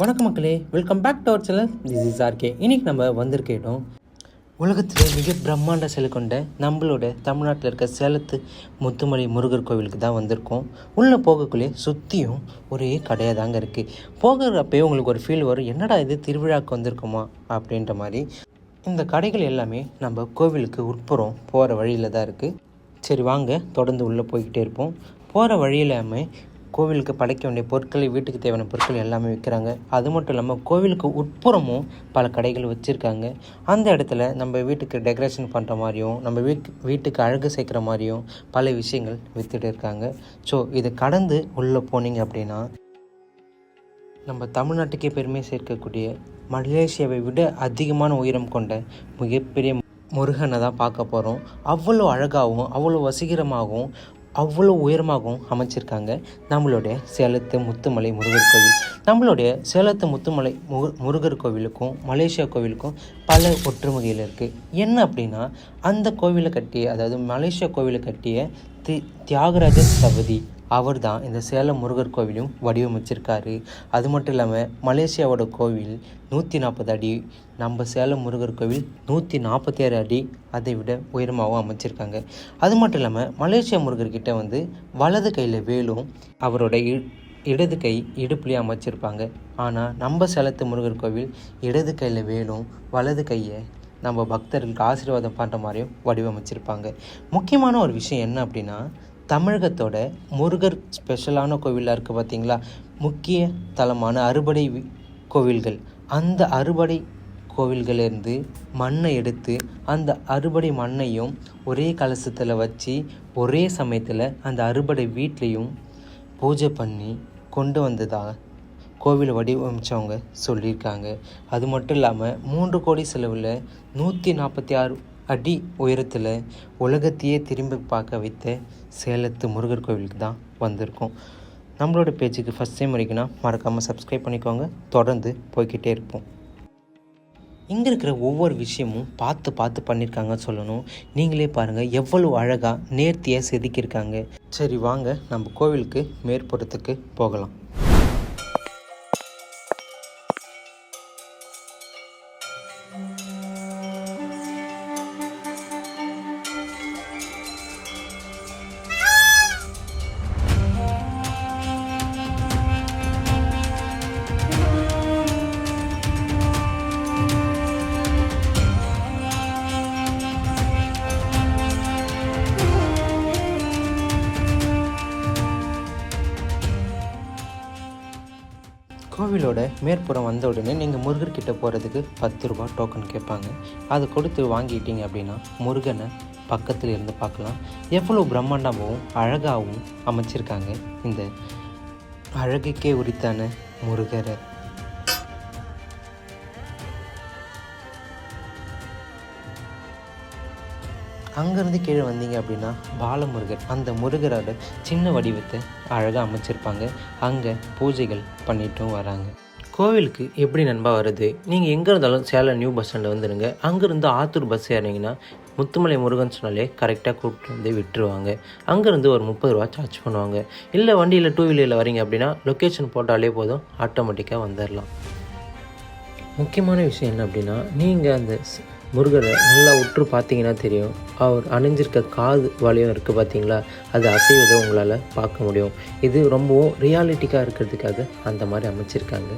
வணக்கம் மக்களே welcome back to our channel this is RK இன்னைக்கு நம்ம வந்திருக்க இடம் உலகத்தில் மிக பிரம்மாண்ட சிலை கொண்ட நம்மளோட தமிழ்நாட்டில் இருக்க சேலத்து முத்துமலை முருகர் கோவிலுக்கு தான் வந்திருக்கோம். உள்ளே போகக்குள்ளே சுற்றியும் ஒரே கடையாக தாங்க இருக்குது போகிறப்பயே உங்களுக்கு ஒரு ஃபீல் வரும். என்னடா இது திருவிழாவுக்கு வந்திருக்குமா? அப்படின்ற மாதிரி. இந்த கடைகள் எல்லாமே நம்ம கோவிலுக்கு உட்புறம் போகிற வழியில் தான் இருக்குது சரி வாங்க தொடர்ந்து உள்ளே போய்கிட்டே இருப்போம். போகிற வழியிலாமே கோவிலுக்கு படைக்க வேண்டிய பொருட்கள் வீட்டுக்கு தேவையான பொருட்கள் எல்லாமே விற்கிறாங்க. அது மட்டும் இல்லாமல் கோவிலுக்கு உட்புறமும் பல கடைகள் வச்சுருக்காங்க. அந்த இடத்துல நம்ம வீட்டுக்கு டெக்கரேஷன் பண்ணுற மாதிரியும் நம்ம வீட்டு வீட்டுக்கு அழகு சேர்க்குற மாதிரியும் பல விஷயங்கள் விற்றுட்டு இருக்காங்க. ஸோ இதை கடந்து உள்ளே போனீங்க அப்படின்னா நம்ம தமிழ்நாட்டுக்கே பெருமை சேர்க்கக்கூடிய மலேசியாவை விட அதிகமான உயரம் கொண்ட மிகப்பெரிய முருகனை தான் பார்க்க போகிறோம் அவ்வளோ அழகாகவும் அவ்வளோ வசீகரமாகவும் அவ்வளோ உயரமாகவும் அமைச்சிருக்காங்க. நம்மளுடைய சேலத்து முத்துமலை முருகர் கோவில். நம்மளுடைய சேலத்து முத்துமலை முரு முருகர் கோவிலுக்கும் மலேசியா கோவிலுக்கும் பல ஒற்றுமைகள் இருக்குது என்ன அப்படின்னா அந்த கோவிலை கட்டிய அதாவது மலேசியா கோவிலை கட்டிய தி தியாகராஜர் சபதி அவர் தான் இந்த சேலம் முருகர் கோவிலும் வடிவமைச்சிருக்காரு. அது மட்டும் இல்லாமல் மலேசியாவோட கோவில் நூற்றி நாற்பது அடி நம்ம சேலம் முருகர் கோவில் நூற்றி நாற்பத்தி ஆறு அடி அதை விட உயரமாகவும் அமைச்சிருக்காங்க. அது மட்டும் இல்லாமல் மலேசியா முருகர்கிட்ட வந்து வலது கையில் வேலும் அவரோட இடது கை இடுப்புலேயே அமைச்சிருப்பாங்க. ஆனால் நம்ம சேலத்து முருகர் கோவில் இடது கையில் வேலும் வலது கையை நம்ம பக்தர்களுக்கு ஆசீர்வாதம் பண்ணுற மாதிரியும் வடிவமைச்சிருப்பாங்க. முக்கியமான ஒரு விஷயம் என்ன அப்படின்னா தமிழகத்தோட முருகர் ஸ்பெஷலான கோவிலாக இருக்குது பார்த்தீங்களா முக்கிய தலமான அறுபடை கோவில்கள். அந்த அறுபடை கோவில்களிலிருந்து மண்ணை எடுத்து அந்த அறுபடை மண்ணையும் ஒரே கலசத்தில் வச்சு ஒரே சமயத்தில் அந்த அறுபடை வீட்லேயும் பூஜை பண்ணி கொண்டு வந்ததாக கோவிலை வடிவமைச்சவங்க சொல்லியிருக்காங்க. அது மட்டும் இல்லாமல் மூன்று கோடி செலவில் நூற்றி நாற்பத்தி ஆறு அடி உயரத்தில் உலகத்தையே திரும்பி பார்க்க வைத்த சேலத்து முருகர் கோவிலுக்கு தான் வந்திருக்கோம். நம்மளோட பேஜுக்கு ஃபஸ்ட் டைம் வரைக்கும்னா மறக்காமல் சப்ஸ்கிரைப் பண்ணிக்கோங்க. தொடர்ந்து போய்கிட்டே இருப்போம். இங்கே இருக்கிற ஒவ்வொரு விஷயமும் பார்த்து பார்த்து பண்ணியிருக்காங்கன்னு சொல்லணும். நீங்களே பாருங்கள் எவ்வளோ அழகாக நேர்த்தியாக செதுக்கியிருக்காங்க. சரி வாங்க நம்ம கோவிலுக்கு மேற்புறத்துக்கு போகலாம். கோவிலோட மேற்புறம் வந்த உடனே நீங்கள் முருகர்கிட்ட போகிறதுக்கு பத்து ரூபா டோக்கன் கேட்பாங்க. அதை கொடுத்து வாங்கிட்டீங்க அப்படின்னா முருகனை பக்கத்தில் இருந்து பார்க்கலாம். எவ்வளோ பிரம்மாண்டமாகவும் அழகாகவும் அமைச்சிருக்காங்க. இந்த அழகுக்கே உரித்தான முருகரை அங்கேருந்து கீழே வந்தீங்க அப்படின்னா பாலமுருகர் அந்த முருகரோட சின்ன வடிவத்தை அழகாக அமைச்சிருப்பாங்க. அங்கே பூஜைகள் பண்ணிட்டும் வராங்க. கோவிலுக்கு எப்படி நண்பா வருது? நீங்கள் எங்கே இருந்தாலும் சேலம் நியூ பஸ் ஸ்டாண்டில் வந்துடுங்க அங்கேருந்து ஆத்தூர் பஸ் ஏறினீங்கன்னா முத்துமலை முருகன் சொன்னாலே கரெக்டாக கூப்பிட்டு வந்து விட்டுருவாங்க. அங்கேருந்து ஒரு முப்பது ரூபா சார்ஜ் பண்ணுவாங்க. இல்லை வண்டியில் டூ வீலரில் வரீங்க அப்படின்னா லொக்கேஷன் போட்டாலே போதும் ஆட்டோமேட்டிக்காக வந்துடலாம் முக்கியமான விஷயம் என்ன அப்படின்னா நீங்கள் அந்த முருகரை நல்லா உற்று பார்த்தீங்கன்னா தெரியும். அவர் அணிஞ்சிருக்க காது வளையம் இருக்குது பார்த்தீங்களா? அது அசைவதை உங்களால் பார்க்க முடியும். இது ரொம்பவும் ரியாலிட்டிக்காக இருக்கிறதுக்காக அந்த மாதிரி அமைச்சிருக்காங்க.